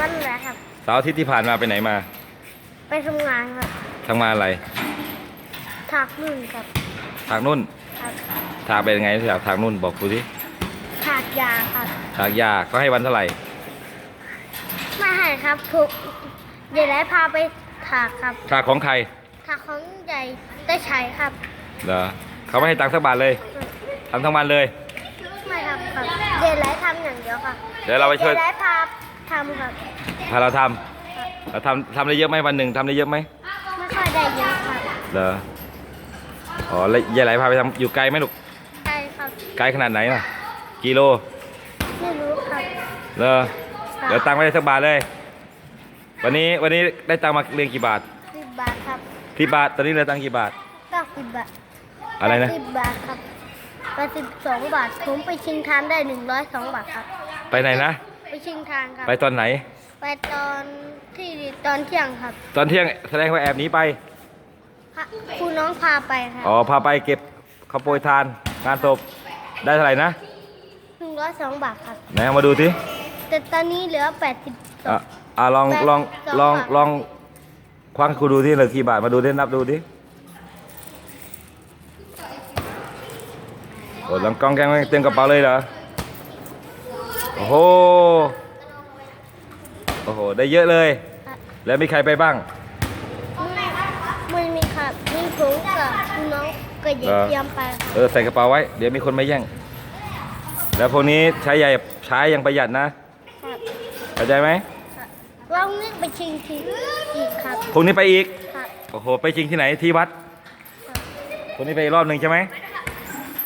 วันไหนครับเสาร์อาทิตย์ที่ผ่านมาไปไหนมาไปทำงานครับทำงานอะไรถักนุ่นครับถากนุ่นครับถากเป็นยังไงถากถากนุ่นบอกกูสิถักยาครับถากยาก็ให้วันเท่าไหร่ไม่ให้ครับถูกเดี๋ยวไลพาไปถักครับถากของใครถักของใหญ่ได้ใช้ครับเหรอเขาไม่ให้ตังค์สักบาทเลยทำทั้งวันเลยไม่ครับครับเดี๋ยวไลทำอย่างเดียวครับเดี๋ยวเราไปช่วยเดี๋ยวไลพา ทำครับ พาเราทำเราทำทำได้เยอะไหมวันหนึ่งทำได้เยอะไหมไม่ค่อยได้เยอะครับเหรออ๋อแล้วยายไหลพาไปทำอยู่ไกลไหมลูกใช่ครับไกลขนาดไหนน่ะกิโลไม่รู้ครับเหรอเดี๋ยวตังค์ไม่ได้สักบาทเลย วันนี้วันนี้ได้ตังค์มาเรียนกี่บาทสิบบาทครับที่บาทตอนนี้เหลือตังค์กี่บาท เก้าสิบบาทอะไรนะ สิบบาทครับแปดสิบสองบาท ผมไปชิงทานได้หนึ่งร้อยสองบาทครับ ไปไหนนะ ไปชิงทานครับ ไปตอนไหน ไปตอนที่ตอนเที่ยงครับ ตอนเที่ยงแสดงว่าแอบหนีไปพระครูน้องพาไปครับอ๋อพาไปเก็บข้าวโพดทานงานศพได้เท่าไหร่นะหนึ่งร้อยสองบาทครับ ไหนเอามาดูสิแต่ตอนนี้เหลือแปดสิบสออะง อะลองแปดลองสองลองบาทลองคว้างให้ครูดูที่เหลือกี่บาทมาดูดินับดูดิโอ้ลองกล้องแกงเต็มกระเป๋าเลยเหรอ โอ้โห โอ้โห ได้เยอะเลย ครับแล้วมีใครไปบ้างไม่มีครับมีผมกับครูน้องก็เย็เหรอเตรียมไปครับเออ ใส่กระเป๋าไว้ เดี๋ยวมีคนมาแย่ง แล้วพวกนี้ใช้ใหญ่ใช้อยังประหยัดนะ ครับเข้าใจไหมครับเรานี่ไปชิงทีอีกครับพรุ่งนี้ไปอีก ครับ โอ้โห ไปจริงที่ไหน ที่วัดครับพรุ่งนี้ไปอีกรอบหนึ่งใช่ไหม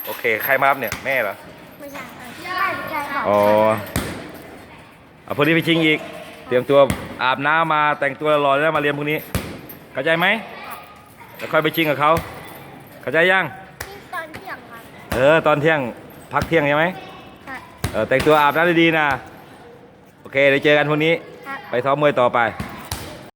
โอเค ใครมารับเนี่ย แม่เหรอ ไม่ใช่ครับไม่ใช่ครับอ๋อเอาพรุ่งนี้ไปชิงอีก เตรียมตัวอาบน้ำมาแต่งตัวรอแล้วมาเรียนพรุ่งนี้เข้าใจไหมแล้วค่อยไปชิงกับเขาเข้าใจยังนี่ตอนเที่ยงครับเออตอนเที่ยงพักเที่ยงใช่ไหมครับเออแต่งตัวอาบน้ำดีๆนะโอเคเดี๋ยวเจอกันพรุ่งนี้ ครับ ไปซ้อมมวยต่อไปค